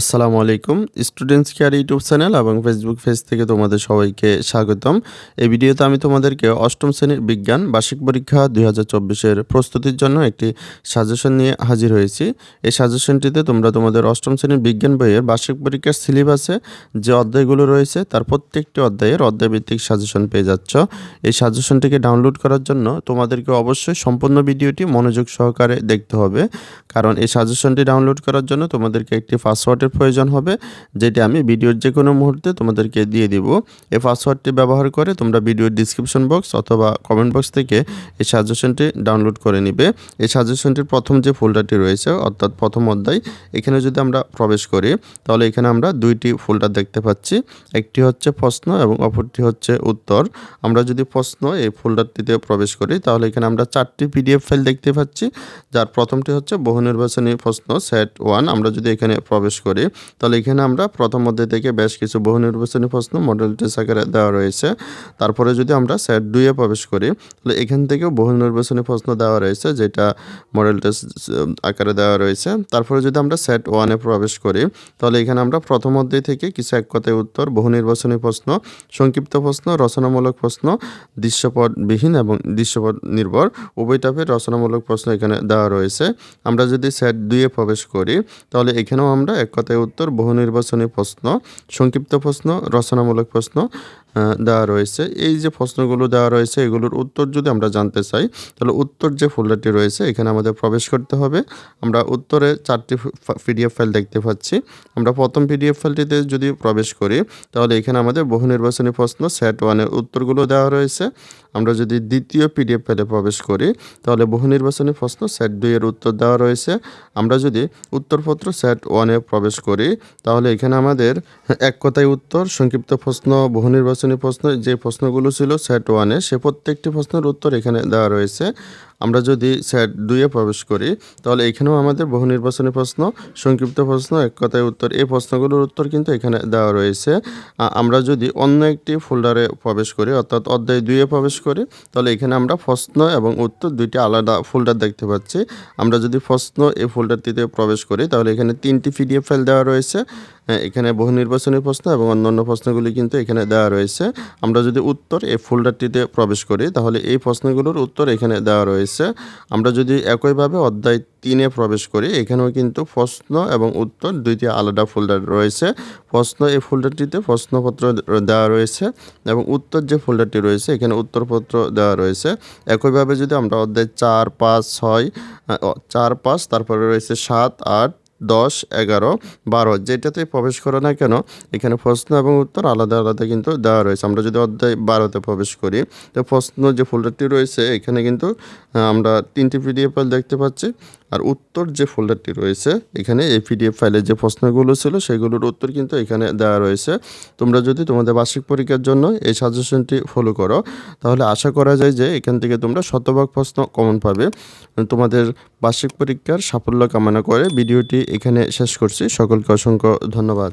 আসসালামু আলাইকুম। Students care YouTube channel এবং ফেসবুক পেজ থেকে তোমাদের সবাইকে স্বাগতম। এই ভিডিওতে আমি তোমাদেরকে অষ্টম শ্রেণির বিজ্ঞান বার্ষিক পরীক্ষা দুই হাজার চব্বিশের প্রস্তুতির জন্য একটি সাজেশন নিয়ে হাজির হয়েছি। এই সাজেশনটিতে তোমরা তোমাদের অষ্টম শ্রেণির বিজ্ঞান বইয়ের বার্ষিক পরীক্ষার সিলেবাসে যে অধ্যায়গুলো রয়েছে, তার প্রত্যেকটি অধ্যায়ের অধ্যায়ভিত্তিক সাজেশন পেয়ে যাচ্ছ। এই সাজেশনটিকে ডাউনলোড করার জন্য তোমাদেরকে অবশ্যই সম্পূর্ণ ভিডিওটি মনোযোগ সহকারে দেখতে হবে। কারণ এই সাজেশনটি ডাউনলোড করার জন্য তোমাদেরকে একটি পাসওয়ার্ডের প্রয়োজন হবে, যেটি আমি ভিডিওর যে কোনো মুহূর্তে তোমাদেরকে দিয়ে দিব। এই পাসওয়ার্ডটি ব্যবহার করে তোমরা ভিডিওর ডিসক্রিপশন বক্স অথবা কমেন্ট বক্স থেকে এই সাজেশনটি ডাউনলোড করে নিবে। এই সাজেশনটির প্রথম যে ফোল্ডারটি রয়েছে, অর্থাৎ প্রথম অধ্যায়, এখানে যদি আমরা প্রবেশ করি, তাহলে এখানে আমরা দুইটি ফোল্ডার দেখতে পাচ্ছি। একটি হচ্ছে প্রশ্ন এবং অপরটি হচ্ছে উত্তর। আমরা যদি প্রশ্ন এই ফোল্ডারটিতে প্রবেশ করি, তাহলে এখানে আমরা চারটি পিডিএফ ফাইল দেখতে পাচ্ছি, যার প্রথমটি হচ্ছে বহু নির্বাচনী প্রশ্ন সেট ওয়ান আমরা যদি এখানে প্রবেশ করি তাহলে এখানে আমরা প্রথম অধ্যায় থেকে বেশ কিছু বহু নির্বাচনী প্রশ্ন মডেল টেস্ট আকারে দেওয়া রয়েছে। তারপরে যদি আমরা সেট দুইয়ে প্রবেশ করি, তাহলে এখান থেকেও বহু নির্বাচনী প্রশ্ন দেওয়া রয়েছে, যেটা মডেল টেস্ট আকারে দেওয়া রয়েছে। তারপরে যদি আমরা সেট ওয়ানে প্রবেশ করি, তাহলে এখানে আমরা প্রথম অধ্যায় থেকে কিছু এক কথায় উত্তর, বহু নির্বাচনী প্রশ্ন, সংক্ষিপ্ত প্রশ্ন, রচনামূলক প্রশ্ন, দৃশ্যপটবিহীন এবং দৃশ্যপট নির্ভর, উভয় টাইপের রচনামূলক প্রশ্ন এখানে দেওয়া রয়েছে। আমরা যদি সেট দুইয়ে প্রবেশ করি, তাহলে এখানেও আমরা এক কথায় উত্তর, বহু নির্বাচনী প্রশ্ন, সংক্ষিপ্ত প্রশ্ন, রচনামূলক প্রশ্ন দেওয়া রয়েছে। এই যে প্রশ্নগুলো দেওয়া রয়েছে, এগুলোর উত্তর যদি আমরা জানতে চাই, তাহলে উত্তর যে ফোল্ডারটি রয়েছে, এখানে আমাদের প্রবেশ করতে হবে। আমরা উত্তরে চারটি পিডিএফ ফাইল দেখতে পাচ্ছি। আমরা প্রথম পিডিএফ ফাইলটিতে যদি প্রবেশ করি, তাহলে এখানে আমাদের বহু নির্বাচনী প্রশ্ন, সেট ওয়ানের উত্তরগুলো দেওয়া রয়েছে। আমরা যদি দ্বিতীয় পিডিএফ ফাইলে প্রবেশ করি, তাহলে বহু নির্বাচনী প্রশ্ন, সেট দুইয়ের উত্তর দেওয়া রয়েছে। আমরা যদি উত্তরপত্র সেট ওয়ানে প্রবেশ করি, তাহলে এখানে আমাদের এক কথায় উত্তর, সংক্ষিপ্ত প্রশ্ন, বহু নির্বাচনী প্রশ্ন, যে প্রশ্নগুলো ছিল সেট ওয়ানে সে প্রত্যেকটি প্রশ্নের উত্তর এখানে দেওয়া রয়েছে। আমরা যদি সেট দুইয়ে প্রবেশ করি, তাহলে এখানেও আমাদের বহু নির্বাচনী প্রশ্ন, সংক্ষিপ্ত প্রশ্ন, এক কথায় উত্তর, এই প্রশ্নগুলোর উত্তর কিন্তু এখানে দেওয়া রয়েছে। আমরা যদি অন্য একটি ফোল্ডারে প্রবেশ করি, অর্থাৎ অধ্যায় দুইয়ে প্রবেশ করি, তাহলে এখানে আমরা প্রশ্ন এবং উত্তর দুইটি আলাদা ফোল্ডার দেখতে পাচ্ছি। আমরা যদি প্রশ্ন এই ফোল্ডারটিতে প্রবেশ করি, তাহলে এখানে তিনটি পিডিএফ ফাইল দেওয়া রয়েছে। এখানে বহু নির্বাচনী প্রশ্ন এবং অন্যান্য প্রশ্নগুলি কিন্তু এখানে দেওয়া রয়েছে। আমরা যদি উত্তর এই ফোল্ডারটিতে প্রবেশ করি, তাহলে এই প্রশ্নগুলোর উত্তর এখানে দেওয়া রয়েছে। আমরা যদি একইভাবে অধ্যায় তিনে প্রবেশ করি, এখানেও কিন্তু প্রশ্ন এবং উত্তর দুইটি আলাদা ফোল্ডার রয়েছে। প্রশ্ন এই ফোল্ডারটিতে প্রশ্নপত্র দেওয়া রয়েছে এবং উত্তর যে ফোল্ডারটি রয়েছে, এখানে উত্তরপত্র দেওয়া রয়েছে। একইভাবে যদি আমরা অধ্যায় চার, পাঁচ, ছয় চার, পাঁচ, তারপরে রয়েছে সাত, আট দশ, এগারো, বারো, যেটাতে প্রবেশ করো না কেন, এখানে প্রশ্ন এবং উত্তর আলাদা আলাদা কিন্তু দেওয়া রয়েছে। আমরা যদি অধ্যায় বারোতে প্রবেশ করি, তো প্রশ্ন যে ফোল্ডারটি রয়েছে, এখানে কিন্তু আমরা তিনটি পিডিএফ দেখতে পাচ্ছি। আর উত্তর যে ফোল্ডারটি রয়েছে, এখানে এই পিডিএফ ফাইলের যে প্রশ্নগুলো ছিল, সেগুলোর উত্তর কিন্তু এখানে দেওয়া রয়েছে। তোমরা যদি তোমাদের বার্ষিক পরীক্ষার জন্য এই সাজেশনটি ফলো করো, তাহলে আশা করা যায় যে এখান থেকে তোমরা শতভাগ প্রশ্ন কমন পাবে। তোমাদের বার্ষিক পরীক্ষার সাফল্য কামনা করে ভিডিওটি এখানে শেষ করছি। সকলকে অসংখ্য ধন্যবাদ।